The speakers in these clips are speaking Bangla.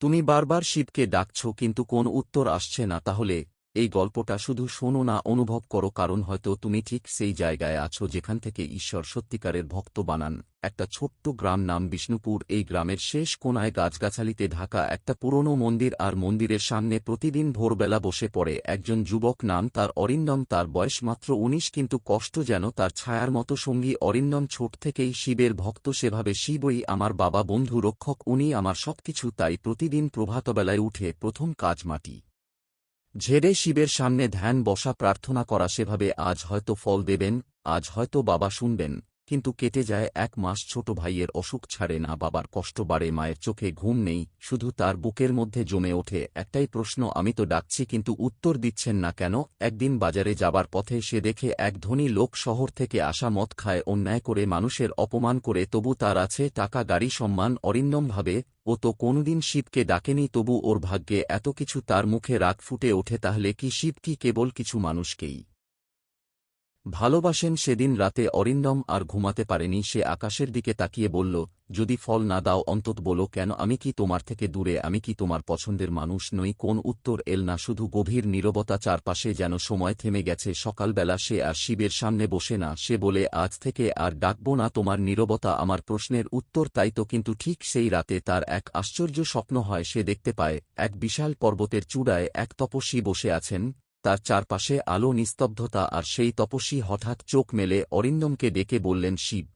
তুমি বারবার শিবকে ডাকছ কিন্তু কোন উত্তর আসছে না তাহলে এই গল্পটা শুধু শোনো না, অনুভব করো, কারণ হয়তো তুমি ঠিক সেই জায়গায় আছো যেখান থেকে ঈশ্বর সত্যিকারের ভক্ত বানান। একটা ছোট্ট গ্রাম নাম বিষ্ণুপুর। এই গ্রামের শেষ কোনায় গাছগাছালিতে ঢাকা একটা পুরনো মন্দির আর মন্দিরের সামনে প্রতিদিন ভোরবেলা বসে পড়ে একজন যুবক নাম তার অরিন্দম। তার বয়স মাত্র উনিশ, কিন্তু কষ্ট যেন তার ছায়ার মতো সঙ্গী। অরিন্দম ছোট থেকেই শিবের ভক্ত, সেভাবে শিবই আমার বাবা বন্ধু, রক্ষক উনি আমার সবকিছু। তাই প্রতিদিন প্রভাতবেলায় উঠে প্রথম কাজ মাটি। ঝেড়ে শিবের সামনে ধ্যান বসা প্রার্থনা করা সেভাবে আজ হয়তো ফল দেবেন, আজ হয়তো বাবা শুনবেন। কিন্তু কেটে যায় এক মাস ছোট ভাইয়ের অসুখ ছাড়ে না, বাবার কষ্ট বাড়ে, মায়ের চোখে ঘুম নেই, শুধু তার বুকের মধ্যে জমে ওঠে। একটাই প্রশ্ন, আমি তো ডাকছি কিন্তু উত্তর দিচ্ছেন না কেন? একদিন বাজারে যাবার পথে সে দেখে এক ধনী লোক শহর থেকে আসা মদ খায়, অন্যায় করে, মানুষের অপমান করে, তবু তার আছে টাকা, গাড়ি, সম্মান, অরিন্দমভাবে, ও তো কোনদিন শিবকে ডাকেনি, তবু ওর ভাগ্যে এত কিছু তার মুখে রাগ ফুটে ওঠে, তাহলে কি শিব কি কেবল কিছু মানুষকেই? ভালোবাসেন সেদিন রাতে অরিন্দম আর ঘুমাতে পারেনি, সে আকাশের দিকে তাকিয়ে বলল, যদি ফল না দাও, অন্তত বলো কেন, আমি কি তোমার থেকে দূরে, আমি কি তোমার পছন্দের মানুষ নই, কোন উত্তর এল না, শুধু গভীর নীরবতা চারপাশে যেন সময় থেমে গেছে, সকালবেলা সে আর শিবের সামনে বসে না, সে বলে, আজ থেকে আর ডাকব না, তোমার নীরবতা আমার প্রশ্নের উত্তর, তাই তো কিন্তু ঠিক সেই রাতে তার এক আশ্চর্য স্বপ্ন হয়, সে দেখতে পায়, এক বিশাল পর্বতের চূড়ায় এক তপস্বী বসে আছেন তার চারপাশে আলো নিস্তব্ধতা আর সেই তপস্বী হঠাৎ চোখ মেলে অরিন্দমকে ডেকে বললেন, শিব।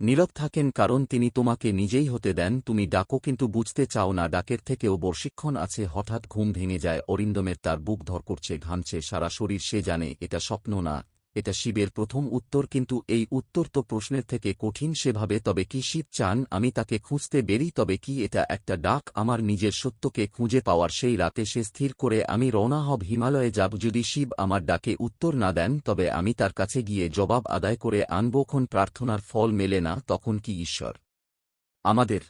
নীরব থাকেন কারণ তিনি তোমাকে নিজেই হতে দেন, তুমি ডাকো কিন্তু বুঝতে চাও না, ডাকের থেকেও বর্ষিক্ষণ আছে, হঠাৎ ঘুম ভেঙে যায়, অরিন্দমের তার বুক ধর করছে ঘামছে, সারা শরীর সে জানে, এটা স্বপ্ন না। এটা শিবের প্রথম উত্তর, কিন্তু এই উত্তর তো প্রশ্নের থেকে কঠিন সেভাবে। তবে কি শিব চান? আমি তাকে খুঁজতে বেরি, তবে কি এটা একটা ডাক? আমার নিজের সত্যকে খুঁজে পাওয়ার সেই রাতে সে স্থির করে আমি রওনা হব হিমালয়ে যাব। যদি শিব আমার ডাকে উত্তর না দেন, তবে আমি তার কাছে গিয়ে জবাব আদায় করে আনবক্ষণ প্রার্থনার ফল মেলে না, তখন কি ঈশ্বর? আমাদের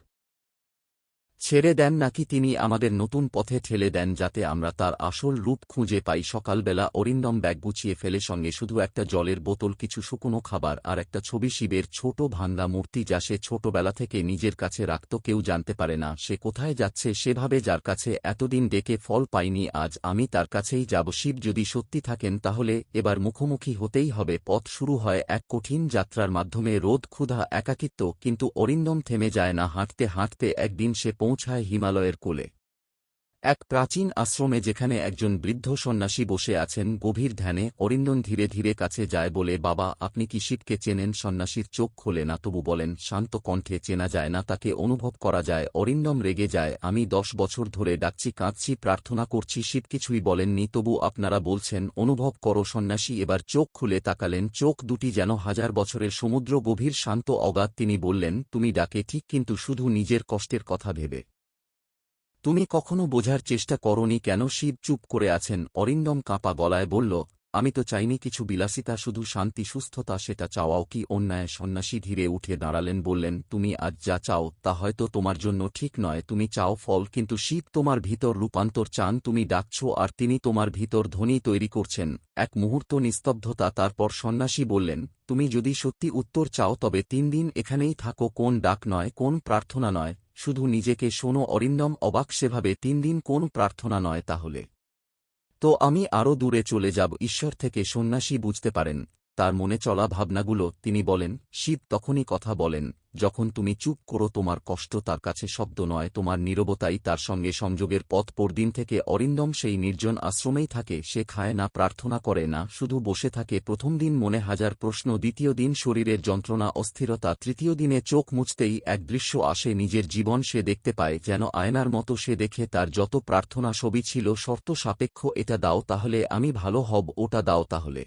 ছেড়ে দেন নাকি তিনি আমাদের নতুন পথে ঠেলে দেন যাতে আমরা তার আসল রূপ খুঁজে পাই। সকালবেলা অরিন্দম ব্যাগ গুছিয়ে ফেলে সঙ্গে শুধু একটা জলের বোতল, কিছু শুকনো খাবার আর একটা ছবি শিবের ছোট ভাঙ্গা মূর্তি যা সে ছোটবেলা থেকে নিজের কাছে রাখত, কেউ জানতে পারে না সে কোথায় যাচ্ছে, সেভাবে যার কাছে এতদিন ডেকে ফল পাইনি, আজ আমি তার কাছেই যাব। শিব যদি সত্যি থাকেন তাহলে এবার মুখোমুখি হতেই হবে। পথ শুরু হয় এক কঠিন যাত্রার মাধ্যমে রোদ ক্ষুধা, একাকিত্ব, কিন্তু অরিন্দম থেমে যায় না। হাঁটতে হাঁটতে একদিন সে পৌঁছায় হিমালয়ের কোলে এক প্রাচীন আশ্রমে যেখানে একজন বৃদ্ধ সন্ন্যাসী বসে আছেন, গভীর ধ্যানে অরিন্দন ধীরে ধীরে কাছে যায় বলে, বাবা, আপনি কি শিবকে চেনেন? সন্ন্যাসীর চোখ খোলে না, তবু বলেন, শান্ত কণ্ঠে চেনা যায় না, তাকে অনুভব করা যায়। অরিন্দম রেগে যায়, আমি দশ বছর ধরে ডাকছি, কাঁদছি, প্রার্থনা করছি, শিব কিছুই বলেননি, তবু আপনারা বলছেন, অনুভব করো সন্ন্যাসী। এবার চোখ খুলে তাকালেন, চোখ দুটি যেন হাজার বছরের সমুদ্র গভীর শান্ত অগাধ। তিনি বললেন, তুমি ডাকে ঠিক, কিন্তু শুধু নিজের কষ্টের কথা ভেবে। তুমি কখনো বোঝার চেষ্টা করনি কেন শিব চুপ করে আছেন? অরিন্দম কাঁপা গলায় বলল, আমি তো চাইনি কিছু বিলাসিতা, শুধু শান্তি, সুস্থতা, সেটা চাওয়াও কি অন্যায়? সন্ন্যাসী ধীরে উঠে দাঁড়ালেন, বললেন, তুমি আজ যা চাও তা হয়তো তোমার জন্য ঠিক নয়। তুমি চাও ফল, কিন্তু শিব তোমার ভিতর রূপান্তর চান। তুমি ডাকছ আর তিনি তোমার ভিতর ধ্বনি তৈরি করছেন। এক মুহূর্ত নিস্তব্ধতা, তারপর সন্ন্যাসী বললেন, তুমি যদি সত্যি উত্তর চাও তবে তিন দিন এখানেই থাকো। কোন ডাক নয়, কোন প্রার্থনা নয়। শুধু নিজেকে শোনো অরিন্দম, অবাক সেভাবে তিন দিন কোন প্রার্থনা নয় তাহলে। তো আমি আরও দূরে চলে যাব, ঈশ্বর থেকে সন্ন্যাসী বুঝতে পারেন। তার মনে চলা ভাবনাগুলো তিনি বলেন শিব তখনই কথা বলেন, যখন তুমি চুপ করো তোমার কষ্ট তার কাছে শব্দ নয়, তোমার নীরবতাই তার সঙ্গে সংযোগের পথ পরদিন থেকে অরিন্দম সেই নির্জন আশ্রমেই থাকে, সে খায় না, প্রার্থনা করে না, শুধু বসে থাকে, প্রথম দিন মনে হাজার প্রশ্ন, দ্বিতীয় দিন শরীরের যন্ত্রণা, অস্থিরতা, তৃতীয় দিনে চোখ মুছতেই এক দৃশ্য আসে নিজের জীবন সে দেখতে পায়, যেন আয়নার মতো সে দেখে তার যত প্রার্থনা ছবি ছিল, শর্ত সাপেক্ষ, এটা দাও তাহলে আমি ভালো হব, ওটা দাও তাহলে।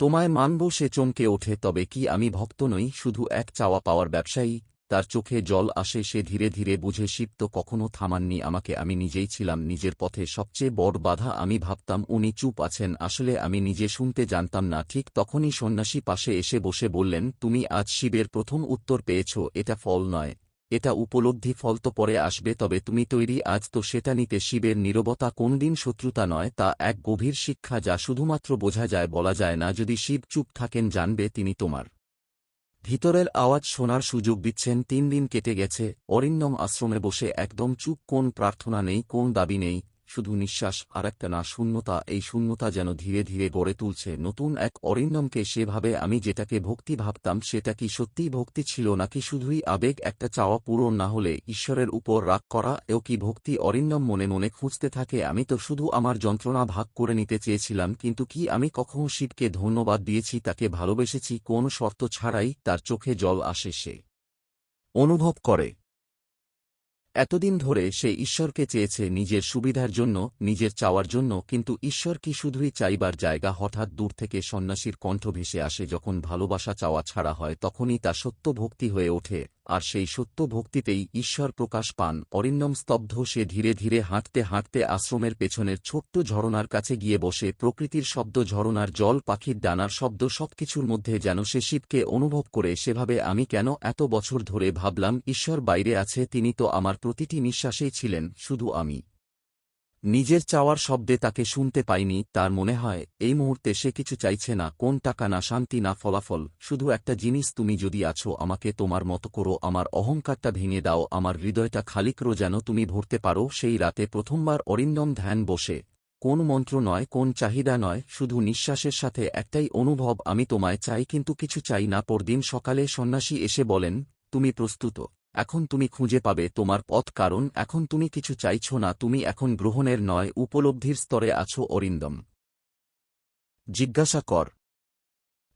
তোমায় মানব সে চমকে ওঠে, তবে কি আমি ভক্ত নই? শুধু এক চাওয়া পাওয়ার ব্যবসায়ী, তার চোখে জল আসে, সে ধীরে ধীরে বুঝে তো কখনো থামাননি আমাকে, আমি নিজেই ছিলাম নিজের পথে। সবচেয়ে বড় বাধা আমি ভাবতাম, উনি চুপ আছেন, আসলে আমি নিজে শুনতে জানতাম না। ঠিক তখনই সন্ন্যাসী পাশে এসে বসে বললেন, তুমি আজ শিবের প্রথম উত্তর পেয়েছ, এটা ফল নয়। এটা উপলব্ধি ফল তো পরে আসবে, তবে তুমি তৈরি আজ তো সেটা নিতে শিবের নীরবতা কোনদিন শত্রুতা নয়, তা এক গভীর শিক্ষা যা শুধুমাত্র বোঝা যায় বলা যায় না, যদি শিব চুপ থাকেন জানবে তিনি তোমার। ভিতরের আওয়াজ শোনার সুযোগ দিচ্ছেন, তিন দিন কেটে গেছে অরিন্দম আশ্রমে বসে একদম চুপ, কোন প্রার্থনা নেই, কোন দাবি নেই শুধু নিঃশ্বাস আর একটা না, শূন্যতা, এই শূন্যতা যেন ধীরে ধীরে গড়ে তুলছে। নতুন এক অরিন্দমকে সেভাবে আমি যেটাকে ভক্তি ভাবতাম, সেটা কি সত্যিই ভক্তি ছিল নাকি শুধুই আবেগ, একটা চাওয়া পূরণ না হলে ঈশ্বরের উপর রাগ করা, এও কি ভক্তি অরিন্দম মনে মনে খুঁজতে থাকে? আমি তো শুধু আমার যন্ত্রণা ভাগ করে নিতে চেয়েছিলাম, কিন্তু কি আমি কখনো শিবকে ধন্যবাদ দিয়েছি, তাকে ভালোবেসেছি? কোন শর্ত ছাড়াই তার চোখে জল আসে সে। অনুভব করে। এতদিন ধরে সে ঈশ্বরকে চেয়েছে নিজের সুবিধার জন্য, নিজের চাওয়ার জন্য, কিন্তু ঈশ্বর কি শুধুই চাইবার জায়গা হঠাৎ দূর থেকে সন্ন্যাসীর কণ্ঠ ভেসে আসে যখন ভালোবাসা চাওয়া ছাড়া হয়, তখনই তা সত্য ভক্তি হয়ে ওঠে। আর সেই সত্য ভক্তিতেই ঈশ্বর প্রকাশ পান। অরিন্দম স্তব্ধ, সে ধীরে ধীরে হাঁটতে হাঁটতে আশ্রমের পেছনের ছোট্ট ঝরনার কাছে গিয়ে বসে, প্রকৃতির শব্দ ঝরনার জল, পাখির ডানার শব্দ, সবকিছুর মধ্যে যেন সে শিবকে অনুভব করে, সেভাবে আমি কেন এত বছর ধরে ভাবলাম, ঈশ্বর বাইরে আছে, তিনি তো আমার প্রতিটি নিঃশ্বাসেই ছিলেন, শুধু আমি। নিজের চাওয়ার শব্দে তাকে শুনতে পাইনি, তার মনে হয়, এই মুহূর্তে সে কিছু চাইছে না, কোন টাকা না শান্তি না ফলাফল, শুধু একটা জিনিস তুমি যদি আছো, আমাকে তোমার মতো করো, আমার অহংকারটা ভেঙে দাও, আমার হৃদয়টা খালি করো যেন তুমি ভরতে পারো, সেই রাতে প্রথমবার অরিন্দম ধ্যান বসে। কোন মন্ত্র নয়, কোন চাহিদা নয়, শুধু নিঃশ্বাসের সাথে একটাই অনুভব, আমি তোমায় চাই, কিন্তু কিছু চাই না, পরদিন সকালে সন্ন্যাসী এসে বলেন, তুমি প্রস্তুত। এখন তুমি খুঁজে পাবে তোমার পথ, কারণ এখন তুমি কিছু চাইছ না, তুমি এখন গ্রহণের নয়, উপলব্ধির স্তরে আছো, অরিন্দম। জিজ্ঞাসা কর।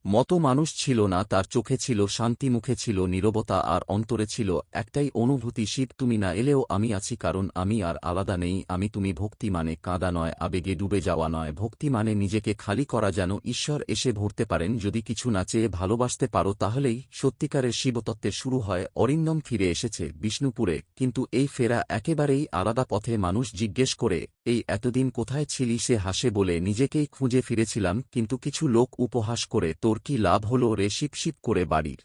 মতো মানুষ ছিল না, তার চোখে ছিল শান্তি, মুখে ছিল নীরবতা, আর অন্তরে ছিল একটাই অনুভূতি শিব তুমি না এলেও আমি আছি, কারণ আমি আর আলাদা নেই, আমি তুমি ভক্তি মানে কাঁদা নয়, আবেগে ডুবে যাওয়া নয়, ভক্তি মানে নিজেকে খালি করা যেন ঈশ্বর এসে ভরতে পারেন, যদি কিছু না চেয়ে ভালোবাসতে পারো তাহলেই সত্যিকারের শিবতত্ত্বের শুরু হয়, অরিন্দম ফিরে এসেছে বিষ্ণুপুরে, কিন্তু এই ফেরা একেবারেই আলাদা পথে মানুষ জিজ্ঞেস করে, এই এতদিন কোথায় ছিলি? সে হাসে বলে, নিজেকেই খুঁজে ফিরেছিলাম, কিন্তু কিছু লোক উপহাস করে তোর কি লাভ হল রে শিপশিপ করে বাড়ির?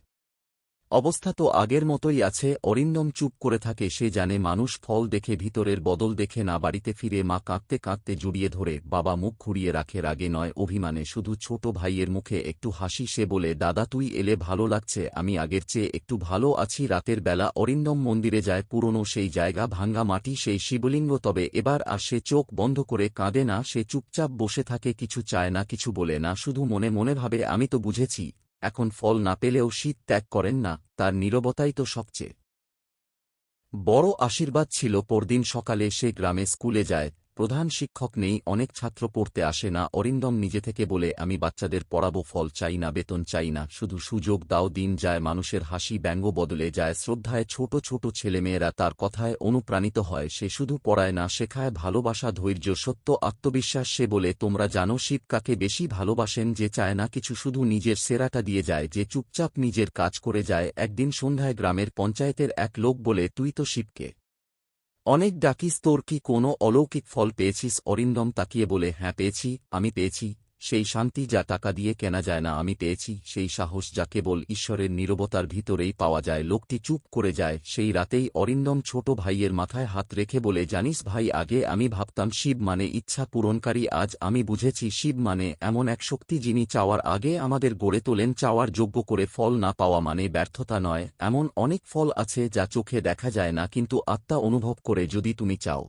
অবস্থা তো আগের মতোই আছে, অরিন্দম চুপ করে থাকে, সে জানে মানুষ ফল দেখে ভিতরের বদল দেখে না, বাড়িতে ফিরে মা কাঁদতে কাঁদতে জড়িয়ে ধরে, বাবা মুখ ঘুরিয়ে রাখে, রাগে নয়, অভিমানে শুধু ছোট ভাইয়ের মুখে একটু হাসি, সে বলে, দাদা, তুই এলে ভালো লাগছে, আমি আগের চেয়ে একটু ভালো আছি। রাতের বেলা অরিন্দম মন্দিরে যায়, পুরনো সেই জায়গা ভাঙ্গা মাটি, সেই শিবলিঙ্গ, তবে এবার আর সে চোখ বন্ধ করে কাঁদে না, সে চুপচাপ বসে থাকে, কিছু চায় না, কিছু বলে না, শুধু মনে মনে ভাবে, আমি তো বুঝেছি। এখন ফল না পেলেও শীত ত্যাগ করেন না, তার নিরবতাই তো সবচেয়ে। বড় আশীর্বাদ ছিল পরদিন সকালে সে গ্রামে স্কুলে যায় প্রধান শিক্ষক নেই, অনেক ছাত্র পড়তে আসে না, অরিন্দম নিজে থেকে বলে, আমি বাচ্চাদের পড়াবো, ফল চাই না, বেতন চাই না, শুধু সুযোগ দাও, দিন যায়, মানুষের হাসি ব্যঙ্গ বদলে যায়, শ্রদ্ধায় ছোট ছোট ছেলেমেয়েরা তার কথায় অনুপ্রাণিত হয়, সে শুধু পড়ায় না, শেখায় ভালোবাসা, ধৈর্য, সত্য, আত্মবিশ্বাস, সে বলে, তোমরা জানো, শিব কাকে বেশি ভালোবাসেন, যে চায় না কিছু, শুধু নিজের সেরাটা দিয়ে যায়, যে চুপচাপ নিজের কাজ করে যায়, একদিন সন্ধ্যায় গ্রামের পঞ্চায়েতের এক লোক বলে, তুই তো শিবকে অনেক ডাকিস তোর কি কোনো অলৌকিক ফল পেয়েছিস? অরিন্দম তাকিয়ে বলে হ্যাঁ পেয়েছি, আমি পেয়েছি। সেই শান্তি যা টাকা দিয়ে কেনা যায় না আমি পেয়েছি, সেই সাহস যা কেবল ঈশ্বরের নীরবতার ভিতরেই পাওয়া যায়। লোকটি চুপ করে যায়, সেই রাতেই অরিন্দম ছোট ভাইয়ের মাথায় হাত রেখে বলে, জানিস ভাই, আগে আমি ভাবতাম শিব মানে ইচ্ছা পূরণকারী, আজ আমি বুঝেছি শিব মানে এমন এক শক্তি যিনি চাওয়ার আগে আমাদের গড়ে তোলেন, চাওয়ার যোগ্য করে ফল না পাওয়া মানে ব্যর্থতা নয়। এমন অনেক ফল আছে যা চোখে দেখা যায় না, কিন্তু আত্মা অনুভব করে যদি তুমি চাও।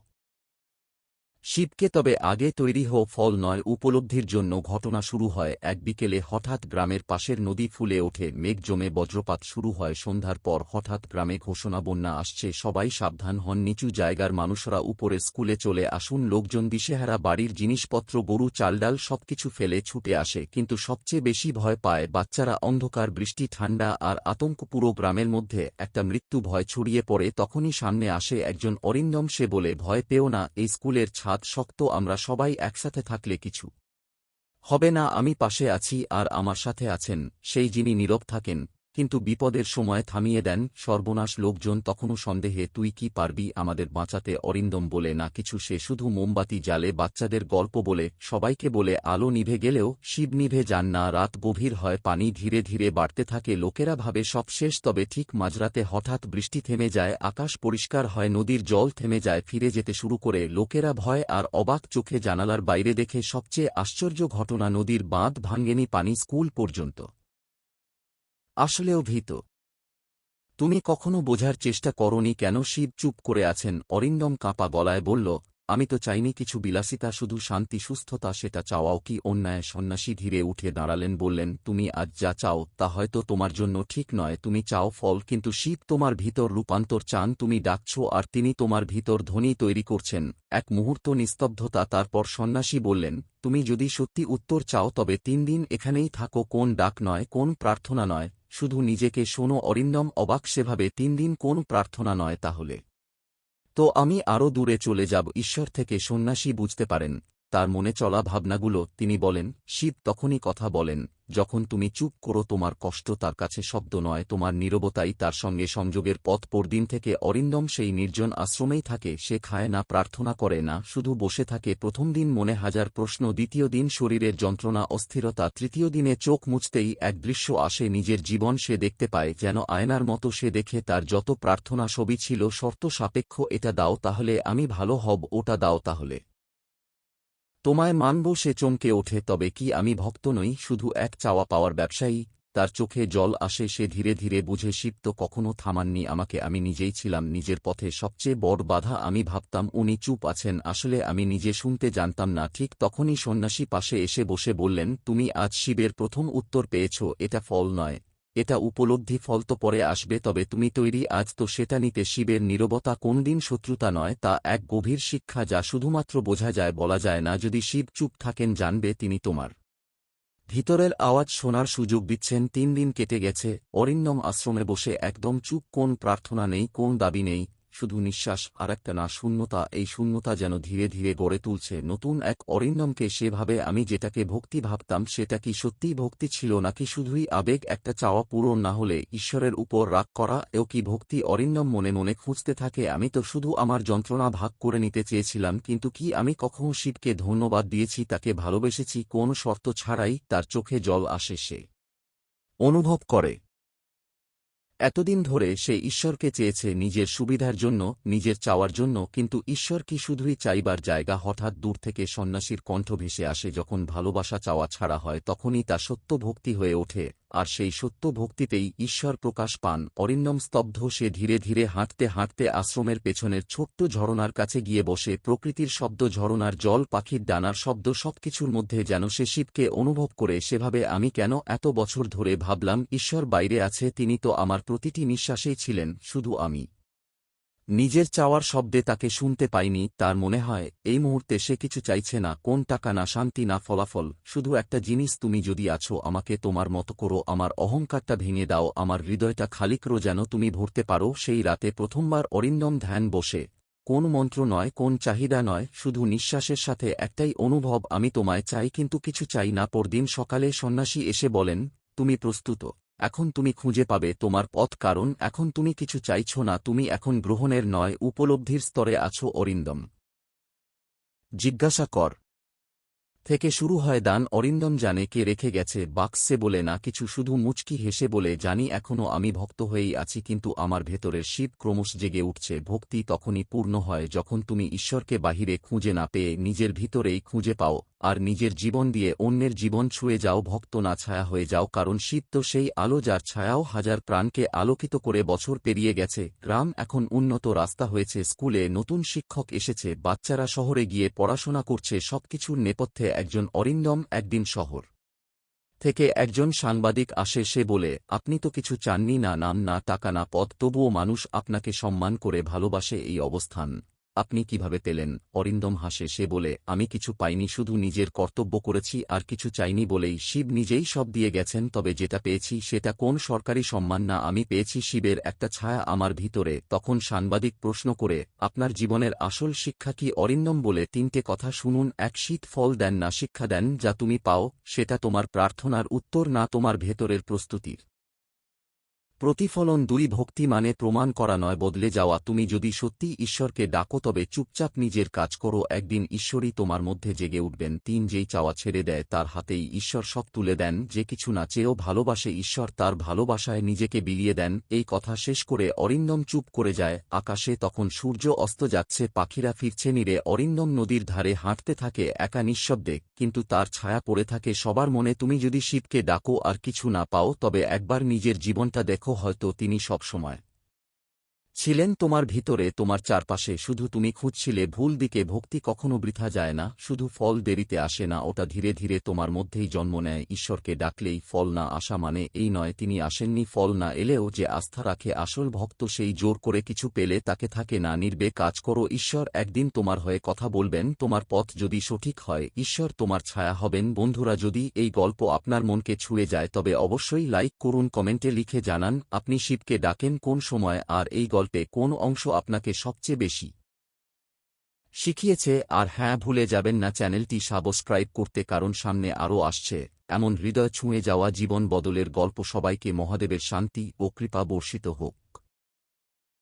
শিবকে তবে আগে তৈরি হো ফল নয়, উপলব্ধির জন্য ঘটনা শুরু হয় এক বিকেলে হঠাৎ গ্রামের পাশের নদী ফুলে ওঠে, মেঘ জমে বজ্রপাত শুরু হয়, সন্ধ্যার পর হঠাৎ গ্রামে ঘোষণা বন্যা আসছে, সবাই সাবধান হন, নিচু জায়গার মানুষরা উপরে স্কুলে চলে আসুন, লোকজন দিশেহারা, বাড়ির জিনিসপত্র, গরু, চালডাল সবকিছু ফেলে ছুটে আসে, কিন্তু সবচেয়ে বেশি ভয় পায় বাচ্চারা অন্ধকার, বৃষ্টি, ঠান্ডা আর আতঙ্ক পুরো গ্রামের মধ্যে, একটা মৃত্যু ভয় ছড়িয়ে পড়ে, তখনই সামনে আসে একজন অরিন্দম সে বলে ভয় পেও না, এই স্কুলের ছাদ শক্ত, আমরা সবাই একসাথে থাকলে কিছু হবে না। আমি পাশে আছি আর আমার সাথে আছেন, সেই যিনি নীরব থাকেন কিন্তু বিপদের সময় থামিয়ে দেন, সর্বনাশ লোকজন তখনও সন্দেহে, তুই কি পারবি আমাদের বাঁচাতে অরিন্দম বলে? না, কিছু সে শুধু মোমবাতি জালে বাচ্চাদের গল্প বলে, সবাইকে বলে, আলো নিভে গেলেও শিব নিভে যান না, রাত গভীর হয়, পানি ধীরে ধীরে বাড়তে থাকে, লোকেরা ভাবে সব শেষ, তবে ঠিক মাঝরাতে হঠাৎ বৃষ্টি থেমে যায়, আকাশ পরিষ্কার হয়, নদীর জল থেমে যায়, ফিরে যেতে শুরু করে, লোকেরা ভয় আর অবাক চোখে জানালার বাইরে দেখে, সবচেয়ে আশ্চর্য ঘটনা, নদীর বাঁধ ভাঙ্গেনি পানি স্কুল পর্যন্ত। আসলেও ভীত। তুমি কখনো বোঝার চেষ্টা করনি কেন শিব চুপ করে আছেন? অরিন্দম কাঁপা গলায় বলল, আমি তো চাইনি কিছু বিলাসিতা, শুধু শান্তি, সুস্থতা, সেটা চাওয়াও কি অন্যায়? সন্ন্যাসী ধীরে উঠে দাঁড়ালেন, বললেন, তুমি আজ যা চাও তা হয়তো তোমার জন্য ঠিক নয়। তুমি চাও ফল, কিন্তু শিব তোমার ভিতর রূপান্তর চান। তুমি ডাকছ আর তিনি তোমার ভিতর ধ্বনি তৈরি করছেন। এক মুহূর্ত নিস্তব্ধতা, তারপর সন্ন্যাসী বললেন, তুমি যদি সত্যি উত্তর চাও, তবে তিন দিন এখানেই থাকো। কোন ডাক নয়, কোন প্রার্থনা নয়। শুধু নিজেকে শোনো অরিন্দম, অবাক সেভাবে তিন দিন কোন প্রার্থনা নয় তাহলে। তো আমি আরও দূরে চলে যাব, ঈশ্বর থেকে সন্ন্যাসী বুঝতে পারেন। তার মনে চলা ভাবনাগুলো তিনি বলেন, শিব তখনই কথা বলেন। যখন তুমি চুপ করো তোমার কষ্ট তার কাছে শব্দ নয়, তোমার নীরবতাই তার সঙ্গে সংযোগের পথ। পরদিন থেকে অরিন্দম সেই নির্জন আশ্রমেই থাকে, সে খায় না, প্রার্থনা করে না, শুধু বসে থাকে। প্রথম দিন মনে হাজার প্রশ্ন, দ্বিতীয় দিন শরীরের যন্ত্রণা, অস্থিরতা, তৃতীয় দিনে চোখ মুছতেই এক দৃশ্য আসে নিজের জীবন সে দেখতে পায়, যেন আয়নার মতো সে দেখে তার যত প্রার্থনা ছবি ছিল শর্ত সাপেক্ষ, এটা দাও তাহলে আমি ভালো হব, ওটা দাও তাহলে। তোমায় মানব সে চমকে ওঠে, তবে কি আমি ভক্ত নই? শুধু এক চাওয়া পাওয়ার ব্যবসায়ী, তার চোখে জল আসে, সে ধীরে ধীরে বুঝে, শিব তো কখনো থামাননি আমাকে, আমি নিজেই ছিলাম নিজের পথে। সবচেয়ে বড় বাধা আমি ভাবতাম, উনি চুপ আছেন, আসলে আমি নিজে শুনতে জানতাম না। ঠিক তখনই সন্ন্যাসী পাশে এসে বসে বললেন, তুমি আজ শিবের প্রথম উত্তর পেয়েছ, এটা ফল নয়। এটা উপলব্ধি ফল তো পরে আসবে, তবে তুমি তৈরি আজ তো সেটা নিতে শিবের নীরবতা কোনদিন শত্রুতা নয়, তা এক গভীর শিক্ষা যা শুধুমাত্র বোঝা যায়, বলা যায় না যদি শিব চুপ থাকেন জানবে তিনি তোমার। ভিতরের আওয়াজ শোনার সুযোগ দিচ্ছেন, তিন দিন কেটে গেছে অরিন্দম আশ্রমে বসে একদম চুপ, কোন প্রার্থনা নেই, কোন দাবি নেই শুধু নিঃশ্বাস আর একটা না শূন্যতা, এই শূন্যতা যেন ধীরে ধীরে গড়ে তুলছে। নতুন এক অরিন্দমকে সেভাবে আমি যেটাকে ভক্তি ভাবতাম, সেটা কি সত্যিই ভক্তি ছিল নাকি শুধুই আবেগ, একটা চাওয়া পূরণ না হলে ঈশ্বরের উপর রাগ করা, এও কি ভক্তি অরিন্দম মনে মনে খুঁজতে থাকে? আমি তো শুধু আমার যন্ত্রণা ভাগ করে নিতে চেয়েছিলাম, কিন্তু কি আমি কখনো শিবকে ধন্যবাদ দিয়েছি, তাকে ভালোবেসেছি? কোন শর্ত ছাড়াই তার চোখে জল আসে সে। অনুভব করে। এতদিন ধরে সে ঈশ্বরকে চেয়েছে নিজের সুবিধার জন্য, নিজের চাওয়ার জন্য, কিন্তু ঈশ্বর কি শুধুই চাইবার জায়গা হঠাৎ দূর থেকে সন্ন্যাসীর কণ্ঠ ভেসে আসে যখন ভালোবাসা চাওয়া ছাড়া হয়, তখনই তা সত্য ভক্তি হয়ে ওঠে। আর সেই সত্য ভক্তিতেই ঈশ্বর প্রকাশ পান। অরিন্দম স্তব্ধ, সে ধীরে ধীরে হাঁটতে হাঁটতে আশ্রমের পেছনের ছোট্ট ঝরনার কাছে গিয়ে বসে। প্রকৃতির শব্দ, ঝরনার জল, পাখির ডানার শব্দ, সবকিছুর মধ্যে যেন সে শিবকে অনুভব করে। সেভাবে আমি কেন এত বছর ধরে ভাবলাম, ঈশ্বর বাইরে আছে, তিনি তো আমার প্রতিটি নিঃশ্বাসেই ছিলেন, শুধু আমি। নিজের চাওয়ার শব্দে তাকে শুনতে পাইনি, তার মনে হয়, এই মুহূর্তে সে কিছু চাইছে না, কোন টাকা না শান্তি না ফলাফল, শুধু একটা জিনিস তুমি যদি আছো, আমাকে তোমার মতো করো, আমার অহংকারটা ভেঙে দাও, আমার হৃদয়টা খালিকরো যেন তুমি ভরতে পারো, সেই রাতে প্রথমবার অরিন্দম ধ্যান বসে। কোন মন্ত্র নয়, কোন চাহিদা নয়, শুধু নিঃশ্বাসের সাথে একটাই অনুভব, আমি তোমায় চাই, কিন্তু কিছু চাই না, পরদিন সকালে সন্ন্যাসী এসে বলেন, তুমি প্রস্তুত। এখন তুমি খুঁজে পাবে তোমার পথ, কারণ এখন তুমি কিছু চাইছ না, তুমি এখন গ্রহণের নয়, উপলব্ধির স্তরে আছো, অরিন্দম। জিজ্ঞাসা কর। থেকে শুরু হয় দান অরিন্দম জানে কে রেখে গেছে, বাক্সে বলে, না কিছু, শুধু মুচকি হেসে বলে, জানি এখনও আমি ভক্ত হয়েই আছি, কিন্তু আমার ভেতরের শিব ক্রমশ জেগে উঠছে, ভক্তি তখনই পূর্ণ হয় যখন তুমি ঈশ্বরকে বাহিরে খুঁজে না পেয়ে নিজের ভিতরেই খুঁজে পাও, আর নিজের জীবন দিয়ে অন্যের জীবন ছুঁয়ে যাও, ভক্ত না ছায়া হয়ে যাও, কারণ শীত তো সেই আলো যার ছায়াও হাজার প্রাণকে আলোকিত করে বছর পেরিয়ে গেছে, গ্রাম এখন উন্নত রাস্তা হয়েছে, স্কুলে নতুন শিক্ষক এসেছে, বাচ্চারা শহরে গিয়ে পড়াশোনা করছে, সবকিছুর নেপথ্যে একজন অরিন্দম একদিন শহর থেকে একজন সাংবাদিক আসে, সে বলে, আপনি তো কিছু চাননি, না নাম না, টাকা, না পদ তবুও মানুষ আপনাকে সম্মান করে ভালোবাসে এই অবস্থান। আপনি কীভাবে পেলেন অরিন্দম হাসে, সে বলে, আমি কিছু পাইনি, শুধু নিজের কর্তব্য করেছি, আর কিছু চাইনি বলেই। শিব নিজেই সব দিয়ে গেছেন, তবে যেটা পেয়েছি, সেটা কোন সরকারি সম্মান না, আমি পেয়েছি শিবের একটা ছায়া আমার ভিতরে। তখন সাংবাদিক প্রশ্ন করে, আপনার জীবনের আসল শিক্ষা কি? অরিন্দম বলে, তিনটে কথা শুনুন, এক, শীত ফল দেন না, শিক্ষা দেন যা তুমি পাও, সেটা তোমার প্রার্থনার উত্তর না তোমার ভেতরের প্রস্তুতির। প্রতিফলন দুই ভক্তি মানে প্রমাণ করা নয়, বদলে যাওয়া। তুমি যদি সত্যি ঈশ্বরকে ডাকো, তবে চুপচাপ নিজের কাজ করো। একদিন ঈশ্বরই তোমার মধ্যে জেগে উঠবেন। তিন, যেই চাওয়া ছেড়ে দেয়, তার হাতেই ঈশ্বর সব তুলে দেন। যে কিছু না চেয়েও ভালোবাসে ঈশ্বর, তার ভালোবাসায় নিজেকে বিলিয়ে দেন। এই কথা শেষ করে অরিন্দম চুপ করে যায়। আকাশে তখন সূর্য অস্ত যাচ্ছে, পাখিরা ফিরছে নিরে। অরিন্দম নদীর ধারে হাঁটতে থাকে একা নিঃশব্দে, কিন্তু তার ছায়া পড়ে থাকে। সবার মনে, তুমি যদি শিবকে ডাকো আর কিছু না পাও, তবে একবার নিজের জীবনটা দেখো। হয়তো তিনি সবসময় ছিলেন তোমার ভিতরে, তোমার চারপাশে। শুধু তুমি খুঁজছিলে, ভুল দিকে ভক্তি কখনো বৃথা যায় না। শুধু ফল দেরিতে আসে না, ওটা ধীরে ধীরে তোমার মধ্যেই জন্ম নেয়। ঈশ্বরকে ডাকলেই ফল না আসা মানে এই নয়, তিনি আসেননি ফল না এলেও যে আস্থা রাখে আসল ভক্ত সেই জোর করে কিছু পেলে তাকে থাকে না। নির্বে কাজ করো, ঈশ্বর একদিন তোমার হয়ে কথা বলবেন, তোমার পথ যদি সঠিক হয়, ঈশ্বর তোমার ছায়া হবেন। বন্ধুরা, যদি এই গল্প আপনার মনকে ছুঁয়ে যায়, তবে অবশ্যই লাইক করুন, কমেন্টে লিখে জানান, আপনি শিবকে ডাকেন কোন সময়, আর এই গল্পে কোন অংশ আপনাকে সবচেয়ে বেশি শিখিয়েছে, আর হ্যাঁ ভুলে যাবেন না, চ্যানেলটি সাবস্ক্রাইব করতে কারণ সামনে আরও আসছে। এমন হৃদয় ছুঁয়ে যাওয়া জীবন বদলের গল্প সবাইকে মহাদেবের শান্তি ও কৃপা বর্ষিত হোক।